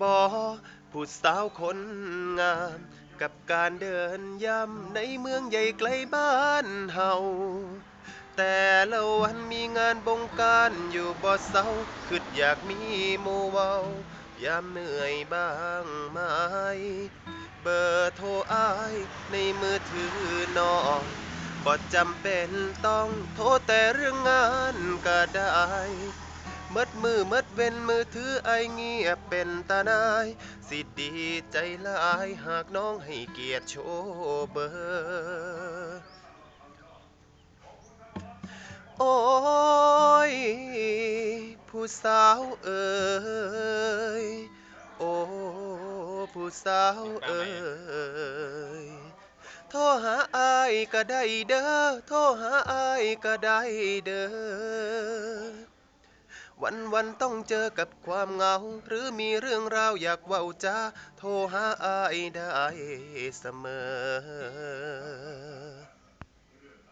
บ่ผู้สาวคนงาม กับการเดินย่ำในเมืองใหญ่ไกลบ้านเฮา แต่ละวันมีงานบงการอยู่บ่เศร้าคิดอยากมีหมู่เว้ายามเหนื่อยบ้างไหม เบอร์โทรอ้ายในมือถือน้องบ่จำเป็นต้องโทรแต่เรื่องงานก็ได้ เมดมือเมดเว้นมือถือไอเงียบเป็นตาหนาย สิดีใจหลายหากน้องให้เกียรติโชว์เบอร์โอ้ย ผู้สาวเอ่ยโอ้ ผู้สาวเอ่ยโทรหาอายก็ได้เด้อ โทรหาอายก็ได้เด้อ วันวันๆต้องเจอกับความเหงา หรือมีเรื่องราวอยากเว้าจ้า โทรหาอายได้เสมอ